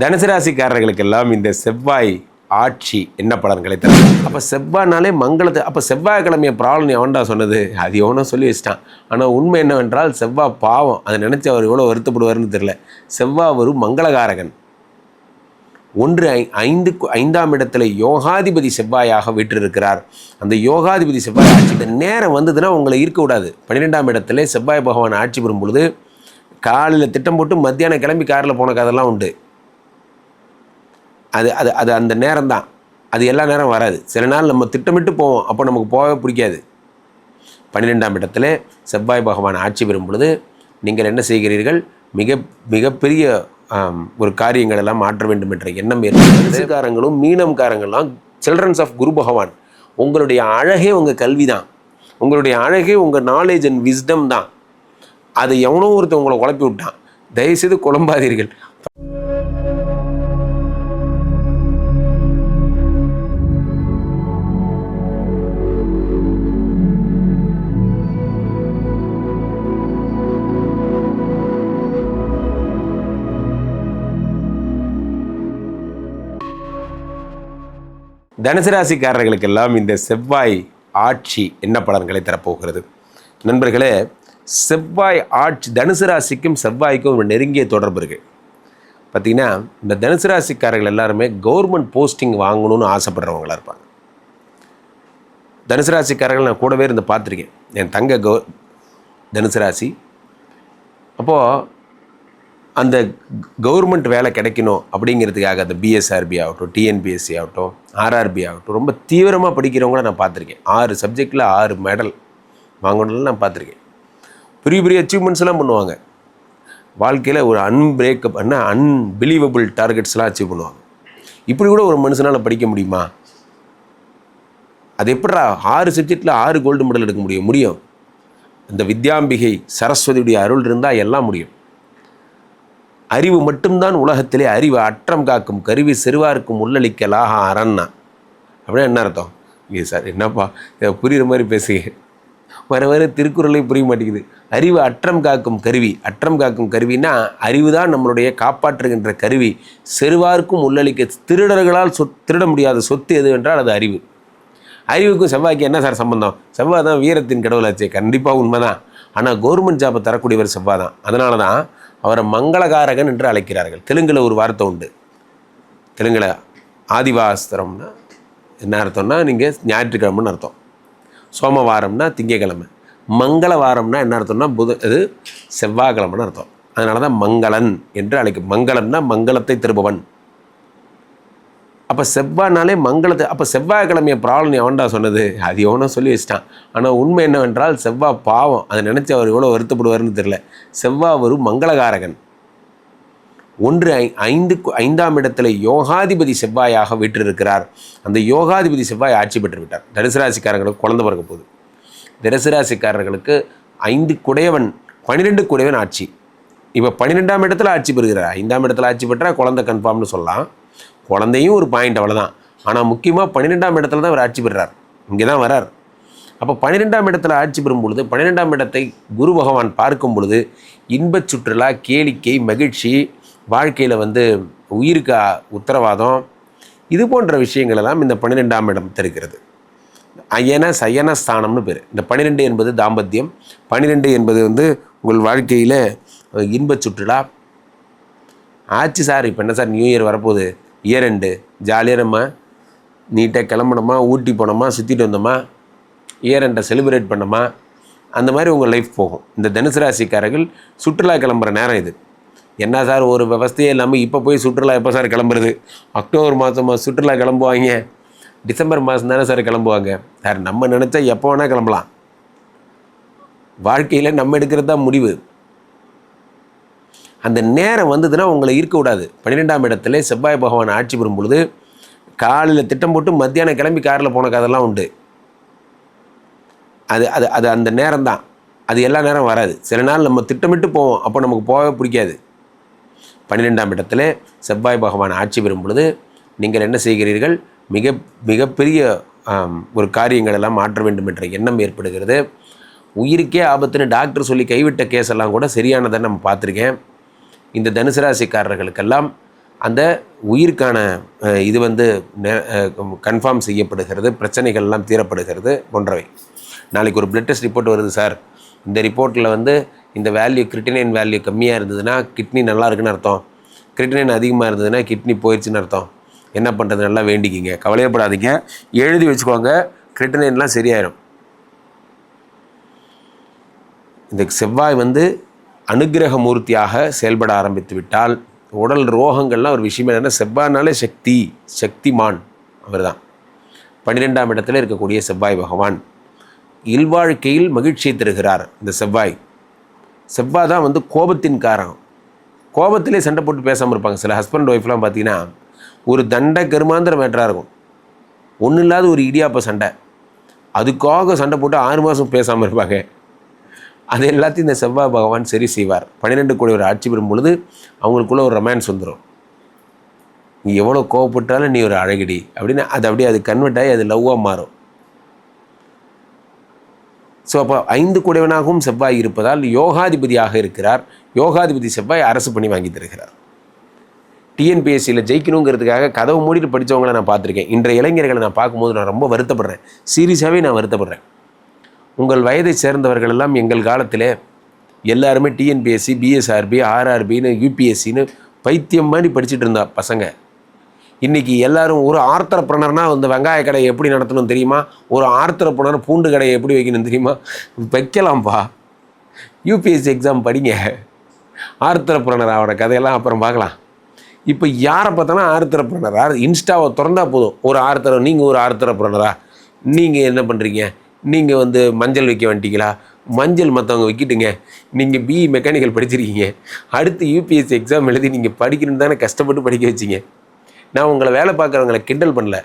தனுசு ராசிக்காரர்களுக்கெல்லாம் இந்த செவ்வாய் ஆட்சி என்ன பலன்களை தரும்? அப்போ செவ்வாய்னாலே மங்களத்தை அப்போ செவ்வாய்க்கிழமைய ப்ராப்ளம் எவன்டா சொன்னது. அது எவனோ சொல்லி வச்சிட்டான். ஆனால் உண்மை என்னவென்றால் செவ்வாய் பாவம். அதை நினச்சி அவர் எவ்வளோ வருத்தப்படுவார்னு தெரியல. செவ்வாய் ஒரு மங்களகாரகன். ஒன்று ஐ ஐந்து ஐந்தாம் இடத்துல யோகாதிபதி செவ்வாயாக விட்டிருக்கிறார் அந்த யோகாதிபதி செவ்வாய் ஆட்சி இந்த நேரம் வந்ததுன்னா உங்களை இருக்கக்கூடாது பன்னிரெண்டாம் இடத்துல செவ்வாய் பகவான் ஆட்சி பெறும் பொழுது காலையில் திட்டம் போட்டு மத்தியானம் கிளம்பி காரில் போன கதெல்லாம் உண்டு. அது அது அது அந்த நேரம் தான் அது எல்லா நேரம் வராது. சில நாள் நம்ம திட்டமிட்டு போவோம். அப்போ நமக்கு போகவே பிடிக்காது. பன்னிரெண்டாம் இடத்துல செவ்வாய் பகவான் ஆட்சி பெறும் பொழுது நீங்கள் என்ன செய்கிறீர்கள்? மிக மிகப்பெரிய ஒரு காரியங்கள் எல்லாம் மாற்ற வேண்டும் என்ற எண்ணம் ஏற்படுத்துக்காரங்களும் மீனம்காரங்கள்லாம் சில்ட்ரன்ஸ் ஆஃப் குரு பகவான். உங்களுடைய அழகே உங்கள் கல்வி தான் உங்களுடைய அழகே உங்கள் நாலேஜ் அண்ட் விஸ்டம் தான். அதை எவனோ ஒருத்தன் உங்களை குழப்பி விட்டான். தயவுசெய்து குழம்பாதீர்கள். தனுசு ராசிக்காரர்களுக்கெல்லாம் இந்த செவ்வாய் ஆட்சி என்ன பலன்களை தரப்போகிறது? நண்பர்களே செவ்வாய் ஆட்சி தனுசு ராசிக்கும் செவ்வாய்க்கும் ஒரு நெருங்கிய தொடர்பு இருக்குது பார்த்தீங்கன்னா இந்த தனுசு ராசிக்காரர்கள் எல்லாருமே கவர்மெண்ட் போஸ்டிங் வாங்கணும்னு ஆசைப்படுறவங்களாக இருப்பாங்க. தனுசு ராசிக்காரர்கள் நான் கூடவே இருந்து பார்த்துருக்கேன். என் தங்க கௌ தனுசு ராசி. அப்போது அந்த கவர்மெண்ட் வேலை கிடைக்கணும் அப்படிங்கிறதுக்காக அந்த பிஎஸ்ஆர்பி ஆகட்டும் டிஎன்பிஎஸ்சி ஆகட்டும் ஆர்ஆர்பி ஆகட்டும் ரொம்ப தீவிரமாக படிக்கிறவங்கள நான் பார்த்துருக்கேன். ஆறு சப்ஜெக்டில் ஆறு மெடல் வாங்கணும்னு நான் பார்த்துருக்கேன். பெரிய பெரிய அச்சீவ்மெண்ட்ஸ் எல்லாம் பண்ணுவாங்க. வாழ்க்கையில் ஒரு அன்பிரேக்கப் என்ன அன்பிலீவபிள் டார்கெட்ஸ்லாம் அச்சீவ் பண்ணுவாங்க. இப்படி கூட ஒரு மனுஷனால் படிக்க முடியுமா? அது எப்படா ஆறு சப்ஜெக்டில் ஆறு கோல்டு மெடல் எடுக்க முடியும்? முடியும். இந்த வித்யாம்பிகை சரஸ்வதியுடைய அருள் இருந்தால் எல்லாம் முடியும். அறிவு மட்டும்தான் உலகத்திலே அறிவு அற்றம் காக்கும் கருவி செருவார்க்கும் உள்ளளிக்கலாக அரண்ணா அப்படின்னா என்ன அர்த்தம்? இது சார் என்னப்பா இதை புரிகிற மாதிரி பேசுங்க வர வர திருக்குறளே புரிய மாட்டேங்குது. அறிவு அற்றம் காக்கும் கருவி அற்றம் காக்கும் கருவினா அறிவு தான் நம்மளுடைய காப்பாற்றுகின்ற கருவி. செருவார்க்கும் உள்ளளிக்க திருடர்களால் சொத் திருட முடியாத சொத்து எது என்றால் அது அறிவு. அறிவுக்கும் செவ்வாய்க்கு என்ன சார் சம்பந்தம்? செவ்வாய் தான் வீரத்தின் கடவுளாச்சே கண்டிப்பாக உண்மைதான். ஆனால் கவர்மெண்ட் ஜாப்பை தரக்கூடியவர் செவ்வாய் தான் அதனால தான் அவரை மங்களகாரகன் என்று அழைக்கிறார்கள். தெலுங்கில் ஒரு வார்த்தை உண்டு. தெலுங்கில் ஆதிவாஸ்திரம்னா என்ன அர்த்தம்னா நீங்கள் ஞாயிற்றுக்கிழமைன்னு அர்த்தம். சோமவாரம்னா திங்கக்கிழமை. மங்களவாரம்னா என்ன அர்த்தம்னா புத இது செவ்வாய்க்கிழமைன்னு அர்த்தம். அதனால தான் மங்களன் என்று அழைக்கும் மங்களம்னா மங்களத்தை திருபவன். அப்போ செவ்வாய்னாலே மங்களத்தை அப்போ செவ்வாய்க்கிழமைய ப்ராப்ளம் எவன்டா சொன்னது. அது எவனோ சொல்லி வச்சிட்டான். ஆனால் உண்மை என்னவென்றால் செவ்வாய் பாவம். அதை நினச்சி அவர் எவ்வளோ வருத்தப்படுவார்னு தெரில செவ்வாய் ஒரு மங்களகாரகன். ஒன்று ஐ ஐந்து ஐந்தாம் இடத்துல யோகாதிபதி செவ்வாயாக வீற்றிருக்கிறார். அந்த யோகாதிபதி செவ்வாய் ஆட்சி பெற்று விட்டார். தனுசு குழந்த குழந்தை பிறக்க போகுது. ஐந்து குடையவன் பன்னிரெண்டு குடையவன் ஆட்சி. இப்போ பன்னிரெண்டாம் இடத்துல ஆட்சி பெறுகிறார். ஐந்தாம் இடத்துல ஆட்சி பெற்றால் குழந்தை கன்ஃபார்ம்னு சொல்லலாம். குழந்தையும் ஒரு பாயிண்ட் அவ்வளோதான் ஆனால் முக்கியமாக பன்னிரெண்டாம் இடத்துல தான் அவர் ஆட்சி பெறுறார். இங்கே தான் வரார். அப்போ பன்னிரெண்டாம் இடத்துல ஆட்சி பெறும் பொழுது பன்னிரெண்டாம் இடத்தை குரு பகவான் பார்க்கும் பொழுது இன்பச் சுற்றுலா கேளிக்கை மகிழ்ச்சி வாழ்க்கையில் வந்து உயிருக்கு உத்தரவாதம் இது போன்ற விஷயங்கள் எல்லாம் இந்த பன்னிரெண்டாம் இடம் தருகிறது. அயன சயன ஸ்தானம்னு பேர். இந்த பன்னிரெண்டு என்பது தாம்பத்தியம். பன்னிரெண்டு என்பது வந்து உங்கள் வாழ்க்கையில் இன்பச் சுற்றுலா. ஆச்சு சார் இப்போ என்ன சார் நியூ இயர் வரப்போகுது? இயர் ஜாலியாக நம்ம நீட்டாக கிளம்பணுமா? ஊட்டி போனோமா? சுற்றிட்டு வந்தோமா? இயர் செலிப்ரேட் பண்ணோமா? அந்த மாதிரி உங்கள் லைஃப் போகும். இந்த தனுசு ராசிக்காரர்கள் சுற்றுலா கிளம்புற நேரம் இது. என்ன சார் ஒரு விவஸ்தையே இல்லாமல் இப்போ போய் சுற்றுலா எப்போ சார் கிளம்புறது? அக்டோபர் மாதமாக சுற்றுலா கிளம்புவாங்க. டிசம்பர் மாதம் தானே சார் கிளம்புவாங்க. சார் நம்ம நினச்சா எப்போ வேணால் கிளம்பலாம். வாழ்க்கையில் நம்ம எடுக்கிறது தான் முடிவு. அந்த நேரம் வந்ததுன்னா உங்களை இருக்கக்கூடாது பன்னிரெண்டாம் இடத்துல செவ்வாய் பகவான் ஆட்சி பெறும் பொழுது காலையில் திட்டம் போட்டு மத்தியானம் கிளம்பி காரில் போன கதெல்லாம் உண்டு. அது அது அது அந்த நேரம் தான் அது எல்லா நேரம் வராது. சில நாள் நம்ம திட்டமிட்டு போவோம். அப்போ நமக்கு போகவே பிடிக்காது. பன்னிரெண்டாம் இடத்துல செவ்வாய் பகவான் ஆட்சி பெறும் பொழுது நீங்கள் என்ன செய்கிறீர்கள்? மிக மிகப்பெரிய ஒரு காரியங்களெல்லாம் மாற்ற வேண்டும் என்ற எண்ணம் ஏற்படுகிறது. உயிருக்கே ஆபத்துன்னு டாக்டர் சொல்லி கைவிட்ட கேஸ் எல்லாம் கூட சரியானதை நம்ம பார்த்துருக்கேன். இந்த தனுசு ராசிக்காரர்களுக்கெல்லாம் அந்த உயிருக்கான இது வந்து கன்ஃபார்ம் செய்யப்படுகிறது பிரச்சனைகள்லாம் தீரப்படுகிறது போன்றவை. நாளைக்கு ஒரு பிளட் டெஸ்ட் ரிப்போர்ட் வருது சார் இந்த ரிப்போர்ட்டில் வந்து இந்த வேல்யூ கிரிட்டினைன் வேல்யூ கம்மியாக இருந்ததுன்னா கிட்னி நல்லா இருக்குன்னு அர்த்தம். கிரிட்டினைன் அதிகமாக இருந்ததுன்னா கிட்னி போயிடுச்சுன்னு அர்த்தம். என்ன பண்ணுறது நல்லா வேண்டிக்கிங்க. கவலையப்படாதீங்க. எழுதி வச்சுக்கோங்க. கிரிட்டினைன்லாம் சரியாயிடும் இந்த செவ்வாய் வந்து அனுக்கிரக மூர்த்தியாக செயல்பட ஆரம்பித்து விட்டால் உடல் ரோகங்கள்லாம் ஒரு விஷயம் என்னென்னா செவ்வாய்னாலே சக்தி சக்திமான் அவர்தான். பன்னிரெண்டாம் இடத்துல இருக்கக்கூடிய செவ்வாய் பகவான். இல்வாழ்க்கையில் மகிழ்ச்சியை தருகிறார் இந்த செவ்வாய். செவ்வாய் தான் வந்து கோபத்தின் காரணம். கோபத்திலே சண்டை போட்டு பேசாமல் இருப்பாங்க. சில ஹஸ்பண்ட் ஒய்ஃப்லாம் பார்த்தீங்கன்னா ஒரு தண்டை கருமாந்திர மேட்டராக இருக்கும். ஒன்றும் இல்லாத ஒரு இடியாப்ப சண்டை. அதுக்காக சண்டை போட்டு ஆறு மாதம் பேசாமல் இருப்பாங்க. அது எல்லாத்தையும் இந்த செவ்வாய் பகவான் சரி செய்வார். பன்னிரெண்டு கோடி ஒரு ஆட்சி பெறும் பொழுது அவங்களுக்குள்ளே ஒரு ரொமான்ஸ் வந்துடும் நீ எவ்வளோ கோவப்பட்டாலும் நீ ஒரு அழகிடி அப்படின்னு அது அப்படியே அது கன்வெர்ட் ஆகி அது லவ்வாக மாறும். ஸோ அப்போ ஐந்து குடைவனாகவும் செவ்வாய் இருப்பதால் யோகாதிபதியாக இருக்கிறார். யோகாதிபதி செவ்வாய் அரசு பணி வாங்கி தருகிறார். டிஎன்பிஎஸ்சியில் ஜெயிக்கணுங்கிறதுக்காக கதவு மூடிட்டு படித்தவங்கள நான் பார்த்துருக்கேன். இன்றைய இளைஞர்களை நான் பார்க்கும்போது நான் ரொம்ப வருத்தப்படுறேன். சீரியஸாகவே நான் வருத்தப்படுறேன். உங்கள் வயதை சேர்ந்தவர்கள் எல்லாம் எங்கள் காலத்தில் எல்லாருமே டிஎன்பிஎஸ்சி பிஎஸ்ஆர்பி ஆர்ஆர்பின்னு யூபிஎஸ்சின்னு பைத்தியம் மாதிரி படிச்சுட்டு இருந்தா பசங்க. இன்றைக்கி எல்லோரும் ஒரு ஆர்த்தரப்பிரணர்னா அந்த வெங்காய கடையை எப்படி நடத்தணும் தெரியுமா? ஒரு ஆர்த்தரப்பிரணர் பூண்டு கடையை எப்படி வைக்கணும் தெரியுமா? வைக்கலாம்ப்பா. யூபிஎஸ்சி எக்ஸாம் படிங்க. ஆர்த்தரப்பிரணர் அவரோட கதையெல்லாம் அப்புறம் பார்க்கலாம். இப்போ யாரை பார்த்தாலும் ஆர்த்தரப்பிரணர் ஆர் இன்ஸ்டாவை திறந்தா போதும். ஒரு ஆர்த்தர நீங்கள் ஒரு ஆர்த்தரப்பிரணரா நீங்கள் என்ன பண்ணுறீங்க நீங்கள் வந்து மஞ்சள் வைக்க வந்துட்டீங்களா? மஞ்சள் மற்றவங்க வைக்கிட்டுங்க. நீங்கள் பிஇ மெக்கானிக்கல் படிச்சிருக்கீங்க. அடுத்து யூபிஎஸ்சி எக்ஸாம் எழுதி நீங்கள் படிக்கணும்னு தானே கஷ்டப்பட்டு படிக்க வச்சிங்க. நான் உங்களை வேலை பார்க்குறவங்களை கிண்டல் பண்ணல.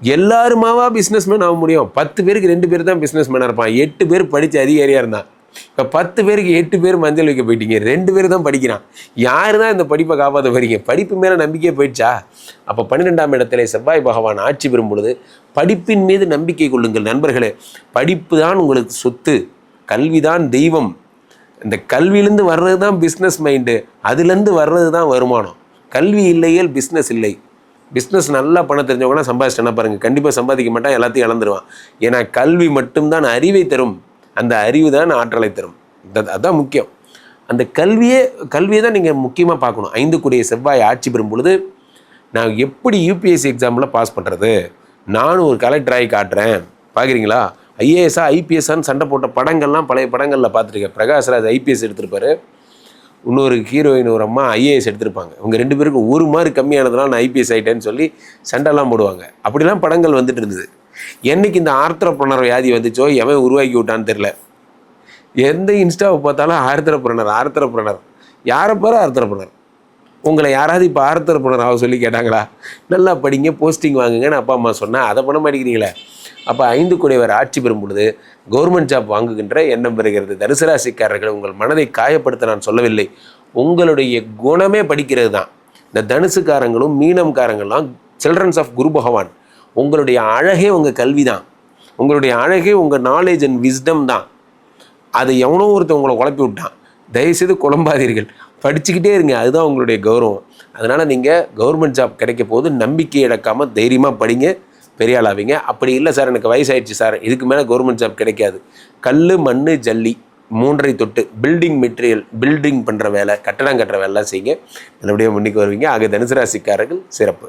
எல்லாருமாவா பிஸ்னஸ்மேன் ஆக முடியும். பத்து பேருக்கு ரெண்டு பேர் தான் பிஸ்னஸ் மேனாக இருப்பான். எட்டு பேர் படித்து அதிகாரியாக இருந்தான். இப்போ பத்து பேருக்கு எட்டு பேர் மஞ்சள் வைக்க போயிட்டீங்க ரெண்டு பேர் தான் படிக்கிறான். யார் தான் இந்த படிப்பை காப்பாற்ற போகிறீங்க படிப்பு மேலே நம்பிக்கையே போயிடுச்சா? அப்போ பன்னிரெண்டாம் இடத்துல செவ்வாய் பகவான் ஆட்சி பெறும் பொழுது படிப்பின் மீது நம்பிக்கை கொள்ளுங்கள் நண்பர்களே. படிப்பு தான் உங்களுக்கு சொத்து கல்விதான் தெய்வம். இந்த கல்வியிலேருந்து வர்றது தான் பிஸ்னஸ் மைண்டு அதுலேருந்து வர்றது தான் வருமானம். கல்வி இல்லையேல் பிஸ்னஸ் இல்லை. பிஸ்னஸ் நல்லா பணம் தெரிஞ்சவங்கன்னா சம்பாதிச்சிட்டேனா பாருங்கள் கண்டிப்பாக சம்பாதிக்க மாட்டான் எல்லாத்தையும் இழந்துருவான். ஏன்னா கல்வி மட்டும்தான் அறிவை தரும். அந்த அறிவு தான் ஆற்றலை தரும். அதுதான் முக்கியம். அந்த கல்வியே கல்வியை தான் நீங்கள் முக்கியமாக பார்க்கணும். ஐந்து கூடிய செவ்வாய் ஆட்சி பெறும் பொழுது நான் எப்படி யூபிஎஸ்சி எக்ஸாமில் பாஸ் பண்ணுறது நானும் ஒரு கலெக்டராகி காட்டுறேன். பார்க்குறீங்களா ஐஏஎஸ்ஸா ஐபிஎஸ்ஸான்னு சண்டை போட்ட படங்கள்லாம் பழைய படங்களில் பார்த்துருக்கேன். பிரகாஷ்ராஜ் ஐபிஎஸ் எடுத்திருப்பாரு. இன்னொரு ஹீரோயின் ஒரு அம்மா ஐஏஎஸ் எடுத்திருப்பாங்க. இவங்க ரெண்டு பேருக்கும் ஒரு மாதிரி கம்மியானதுனால நான் ஐபிஎஸ் ஆகிட்டேன்னு சொல்லி சண்டைலாம் போடுவாங்க. அப்படிலாம் படங்கள் வந்துட்டு இருந்தது. என்னைக்கு இந்த ஆர்த்திரப்புணர் வியாதி வந்துச்சோ எவன் உருவாக்கி விட்டான்னு தெரில எந்த இன்ஸ்டாவை பார்த்தாலும் ஆர்த்திரப்புணர் ஆர்த்திரப்புணர் யாரை பாரு ஆர்த்திரப்புணர் உங்களை யாராவது இப்போ ஆர்த்திரப்புணர் ஆக சொல்லி கேட்டாங்களா? நல்லா படிங்க போஸ்டிங் வாங்குங்கன்னு அப்பா அம்மா சொன்னால் அதை பண்ண மாட்டேங்கிறீங்களே. அப்போ ஐந்து குடைவர் ஆட்சி பெறும் பொழுது கவர்மெண்ட் ஜாப் வாங்குகின்ற எண்ணம் பெறுகிறது தனுசுராசிக்காரர்கள் உங்கள் மனதை காயப்படுத்த நான் சொல்லவில்லை. உங்களுடைய குணமே படிக்கிறது தான் இந்த தனுசுக்காரங்களும் மீனம்காரங்களும் சில்ட்ரன்ஸ் ஆஃப் குரு பகவான். உங்களுடைய அழகே உங்கள் கல்வி தான் உங்களுடைய அழகே உங்கள் நாலேஜ் அண்ட் விஸ்டம் தான். அதை எவனோ ஒருத்தர் உங்களை குழப்பி விட்டான். தயவுசெய்து குழம்பாதீர்கள். படிச்சுக்கிட்டே இருங்க. அதுதான் உங்களுடைய கௌரவம். அதனால் நீங்கள் கவர்மெண்ட் ஜாப் கிடைக்க போது நம்பிக்கை இழக்காமல் தைரியமாக படிங்க. பெரிய ஆளாவீங்க. அப்படி இல்லை சார் எனக்கு வயசாயிடுச்சு சார் இதுக்கு மேலே கவர்மெண்ட் ஜாப் கிடைக்காது. கல் மண் ஜல்லி மூன்றை தொட்டு பில்டிங் மெட்டீரியல் பில்டிங் பண்ணுற வேலை கட்டடம் கட்டுற வேலைலாம் செய்யுங்க. நல்லபடியாக முன்னிக்கு வருவீங்க. ஆக தனுசு ராசிக்காரர்கள் சிறப்பு.